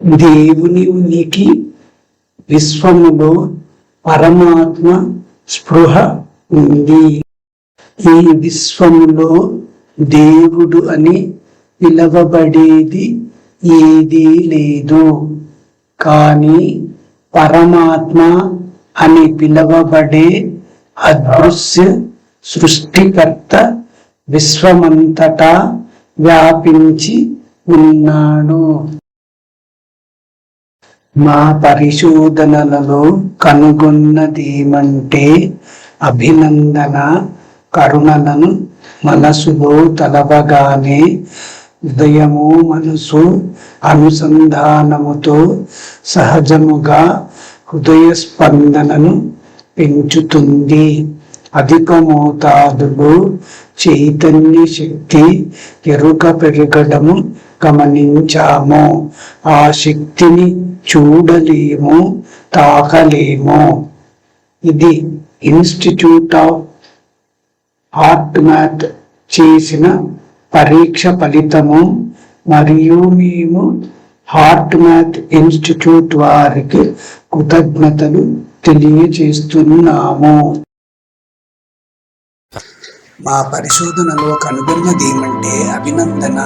దేవుని ఉనికి విశ్వములో పరమాత్మ స్పృహ ఉంది. ఈ విశ్వములో దేవుడు అని పిలవబడేది ఏదీ లేదు. కానీ పరమాత్మ అని పిలవబడే అదృశ్య సృష్టికర్త విశ్వమంతటా వ్యాపించి ఉన్నాడు. మా పరిశోధనలలో కనుగొన్నదేమంటే అభినందన కరుణలను మనసులో తలవగానే హృదయము మనసు అనుసంధానముతో సహజముగా హృదయ స్పందనను పెంచుతుంది. అధిక మోతాదులో చైతన్య శక్తి ఎరుక పెరగడము గమనించాము. ఆ శక్తిని చూడలేము తాకలేము. ఇది ఇన్స్టిట్యూట్ ఆఫ్ హార్ట్ మ్యాథ్ చేసిన పరీక్ష ఫలితము. మరియు మేము హార్ట్ మ్యాథ్ ఇన్స్టిట్యూట్ వారికి కృతజ్ఞతలు తెలియజేస్తున్నాము. మా పరిశోధనలో కనుగొన్నది ఏమంటే అభినందన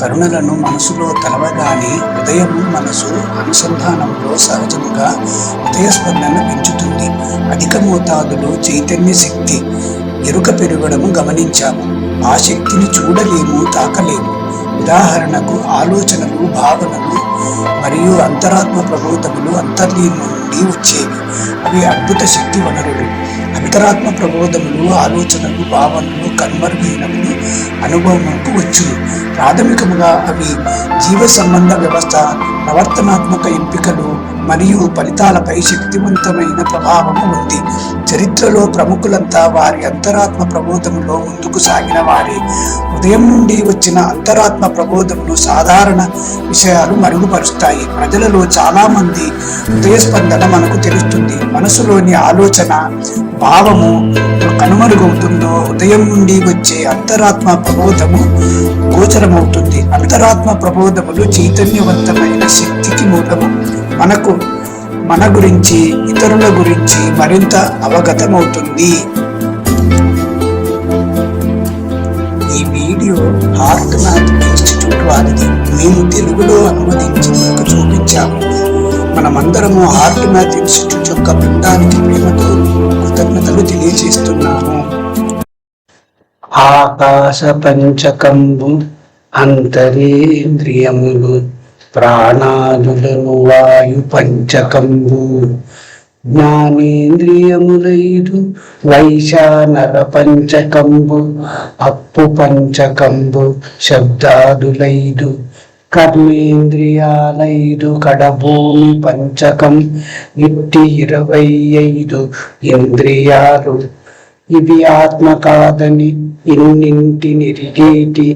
కరుణలను మనసులో తలవగానే హృదయము మనసు అనుసంధానంలో సహజముగా హృదయ స్పందన పెంచుతుంది. అధిక మోతాదులో చైతన్య శక్తి ఎరుక పెరగడము గమనించాము. ఆ శక్తిని చూడలేము తాకలేము. ఉదాహరణకు ఆలోచనలు భావనలు మరియు అంతరాత్మ ప్రబోధములు అంతర్లీనం నుండి వచ్చేవి. అవి అద్భుత శక్తి వనరులు. అంతరాత్మ ప్రబోధములు ఆలోచనలు భావనలు కన్మరుగైనప్పుడు అనుభవములకు వచ్చును. ప్రాథమికముగా అవి జీవ సంబంధ వ్యవస్థ ప్రవర్తనాత్మక ఎంపికలు మరియు ఫలితాలపై శక్తివంతమైన ప్రభావము ఉంది. చరిత్రలో ప్రముఖులంతా వారి అంతరాత్మ ప్రబోధములో ముందుకు సాగిన వారి. ఉదయం నుండి వచ్చిన అంతరాత్మ ప్రబోధములు సాధారణ విషయాలు మరుగుపరుస్తాయి. ప్రజలలో చాలా మంది మనకు తెలుస్తుంది. మనసులోని ఆలోచన భావము కనుమరుగవుతుందో ఉదయం నుండి వచ్చే అంతరాత్మ ప్రబోధము గోచరమవుతుంది. అంతరాత్మ ప్రబోధములు చైతన్యవంతమైన శక్తికి మూలము. మనకు మన గురించి ఇతరుల గురించి మరింత అవగతమవుతుంది. ఈ వీడియో హార్ట్ మ్యాథ్ ఇన్స్టిట్యూట్ వారిది. మేము తెలుగులో అనువదించి మీకు చూపించాము. మనమందరము హార్ట్ మ్యాథ్ ఇన్స్టిట్యూట్ యొక్క బృందానికి ప్రేమతో కృతజ్ఞతలు తెలియజేస్తున్నాము. ఆకాశ పంచకంబు అంతరేంద్రియములు ప్రాణాదులను వాయు పంచకంబు. జ్ఞానేంద్రియములైదు వైశానర పంచకంబు అప్పు పంచకంబు శబ్దాదులైదు. కర్మేంద్రియాలైదు కడభూమి పంచకం. ఇట్టి ఇరవై ఐదు ఇంద్రియాలు ఇవి ఆత్మ కాదని ఇన్నింటినిరిగేటి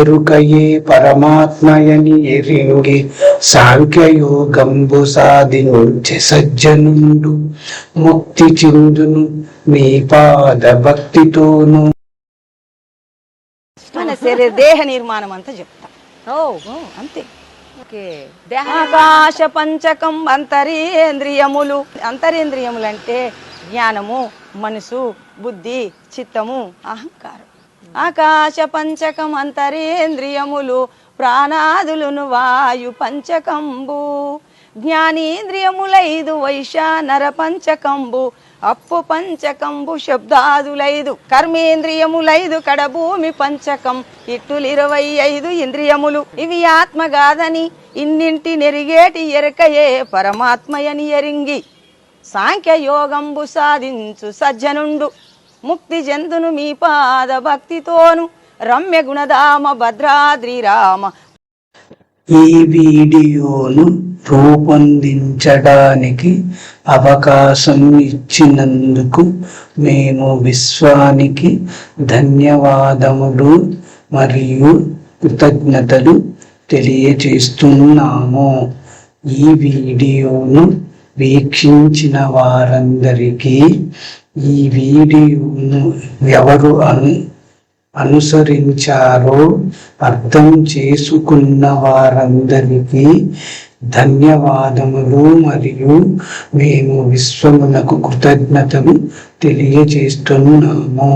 ఎరుకయే పరమాత్మయని ఎరింగి సాంఖ్యయోగంబు సాధించే సజ్జనుండు ముక్తి చిందును మీ పాద భక్తితోను. మన శరీర దేహ నిర్మాణం అంతా చెప్తా. ఓ ఓ, అంతే. ఓకే. దేహాకాశ పంచకం అంతరేంద్రియములు. అంతరేంద్రియములు అంటే జ్ఞానము మనసు బుద్ధి చిత్తము అహంకారం. ఆకాశ పంచకం అంతరేంద్రియములు ప్రాణాదులును వాయు పంచకంబు. జ్ఞానేంద్రియములైదు వైశానర పంచకంబు. అప్పు పంచకంబు శబ్దాదులైదు కర్మేంద్రియములైదు కడభూమి పంచకం. ఇట్టులు ఇరవై ఐదు ఇంద్రియములు. ఇవి ఆత్మగాదని ఇన్నింటి నెరిగేటి ఎరకయే పరమాత్మయని ఎరింగి. సాంఖ్యయోగంబు సాధించు సజ్జనుండు. ముక్తి జంతును మీ పాద భక్తితోను. రమ్య గుణధామ భద్రాద్రి రామ. ఈ వీడియోను రూపొందించడానికి అవకాశం ఇచ్చినందుకు మేము విశ్వానికి ధన్యవాదములు మరియు కృతజ్ఞతలు తెలియజేస్తున్నాము. ఈ వీడియోను వీక్షించిన వారందరికీ ఈ వీడియోను ఎవరు అను అనుసరించారో అర్థం చేసుకున్న వారందరికీ ధన్యవాదములు మరియు మేము విశ్వమునకు కృతజ్ఞతలు తెలియజేస్తున్నాము.